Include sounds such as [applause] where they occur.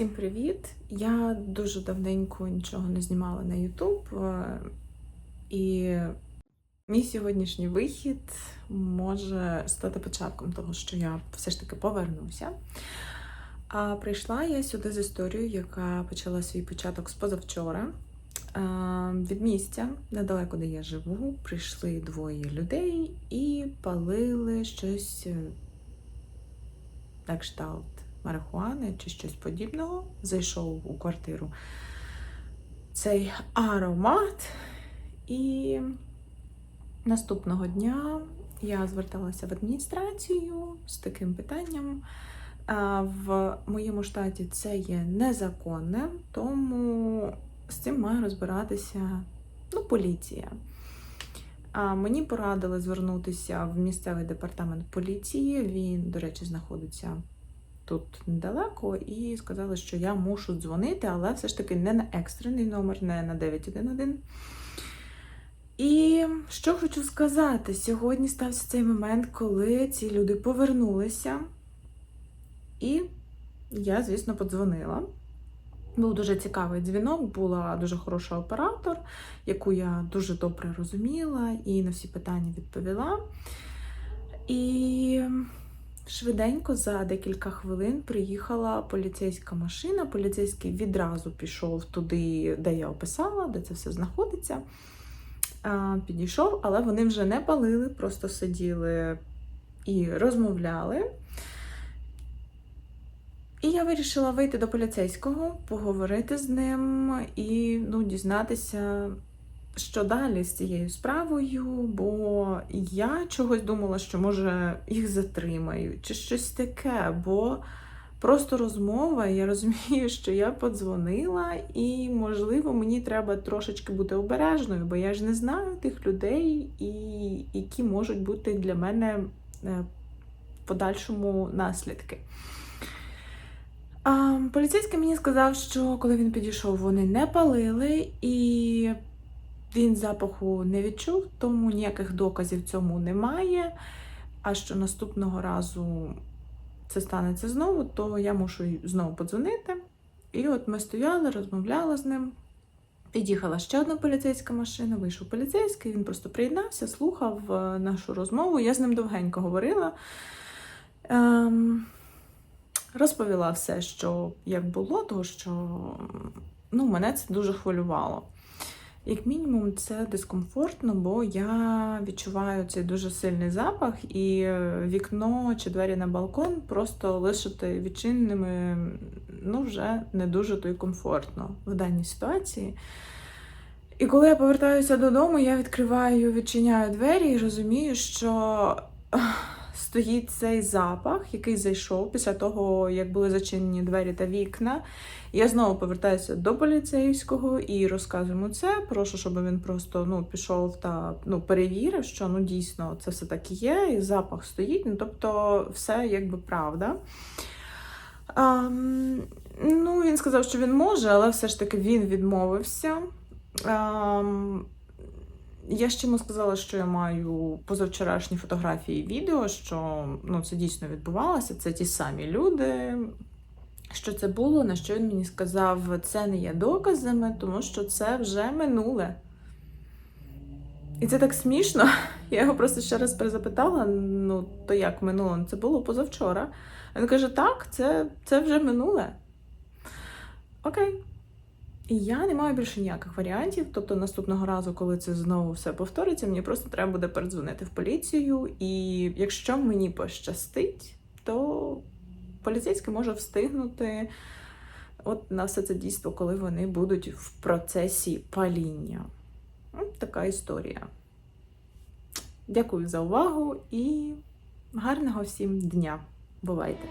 Всім привіт! Я дуже давненько нічого не знімала на YouTube. е, І мій сьогоднішній вихід може стати початком того, що я все ж таки повернуся. А прийшла я сюди з історією, яка почала свій початок з позавчора. Е, Від місця, недалеко де я живу, прийшли двоє людей і палили щось е, на кшталт марихуани чи щось подібного. Зайшов у квартиру цей аромат. І наступного дня я зверталася в адміністрацію з таким питанням. В моєму штаті це є незаконне, тому з цим має розбиратися ну, поліція. А мені порадили звернутися в місцевий департамент поліції. Він, до речі, знаходиться тут недалеко, і сказали, що я мушу дзвонити, але все ж таки не на екстрений номер, не на 911. І що хочу сказати, сьогодні стався цей момент, коли ці люди повернулися. І я, звісно, подзвонила. Був дуже цікавий дзвінок, була дуже хороша оператор, яку я дуже добре розуміла і на всі питання відповіла. І швиденько за декілька хвилин приїхала поліцейська машина. Поліцейський відразу пішов туди, де я описала, де це все знаходиться. Підійшов, але вони вже не палили, просто сиділи і розмовляли. І я вирішила вийти до поліцейського, поговорити з ним і ну, дізнатися, що далі з цією справою, бо я чогось думала, що може їх затримають, чи щось таке. Бо просто розмова, я розумію, [laughs] що я подзвонила, і, можливо, мені треба трошечки бути обережною, бо я ж не знаю тих людей, і які можуть бути для мене е, в подальшому наслідки. Поліцейський мені сказав, що коли він підійшов, вони не палили, і він запаху не відчув, тому ніяких доказів цьому немає. А що наступного разу це станеться знову, то я мушу знову подзвонити. І от ми стояли, розмовляли з ним. Під'їхала ще одна поліцейська машина, вийшов поліцейський, він просто приєднався, слухав е, нашу розмову. Я з ним довгенько говорила. Ем, розповіла все, що як було, тому що ну, мене це дуже хвилювало. Як мінімум, це дискомфортно, бо я відчуваю цей дуже сильний запах, і вікно чи двері на балкон просто лишити відчиненими ну, вже не дуже то й комфортно в даній ситуації. І коли я повертаюся додому, я відкриваю, відчиняю двері і розумію, що стоїть цей запах, який зайшов після того, як були зачинені двері та вікна. Я знову повертаюся до поліцейського і розказую йому це. Прошу, щоб він просто ну, пішов та ну, перевірив, що ну, дійсно це все так і є, і запах стоїть. Ну, тобто, все якби правда. Ам, ну, Він сказав, що він може, але все ж таки він відмовився. Ам, я ще йому сказала, що я маю позавчорашні фотографії і відео, що ну, це дійсно відбувалося. Це ті самі люди. Що це було, на що він мені сказав, це не є доказами, тому що це вже минуле. І це так смішно. [laughs] Я його просто ще раз перезапитала: ну, то як минуло? Ну, Це було позавчора. Він каже: так, це, це вже минуле. Окей. І я не маю більше ніяких варіантів. Тобто, наступного разу, коли це знову все повториться, мені просто треба буде передзвонити в поліцію. І якщо мені пощастить, то поліцейський може встигнути от на все це дійство, коли вони будуть в процесі паління. От така історія. Дякую за увагу і гарного всім дня. Бувайте!